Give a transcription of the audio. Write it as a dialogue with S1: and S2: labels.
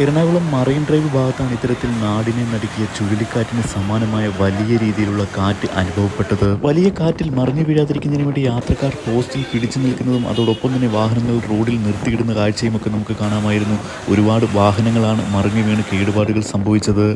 S1: Ernakulam marine drive ഭാഗത്താണ് ഇത്തരത്തിൽ നാടിനെ നടുക്കിയ ചുഴലിക്കാറ്റിന് സമാനമായ വലിയ രീതിയിലുള്ള കാറ്റ് അനുഭവപ്പെട്ടത്. വലിയ കാറ്റിൽ മറിഞ്ഞു വീഴാതിരിക്കുന്നതിന് വേണ്ടി യാത്രക്കാർ പോസ്റ്റിൽ പിടിച്ചു നിൽക്കുന്നതും അതോടൊപ്പം തന്നെ വാഹനങ്ങൾ റോഡിൽ നിർത്തിയിടുന്ന കാഴ്ചയും ഒക്കെ നമുക്ക് കാണാമായിരുന്നു. ഒരുപാട് വാഹനങ്ങളാണ് മറിഞ്ഞു വീണ് കേടുപാടുകൾ സംഭവിച്ചത്.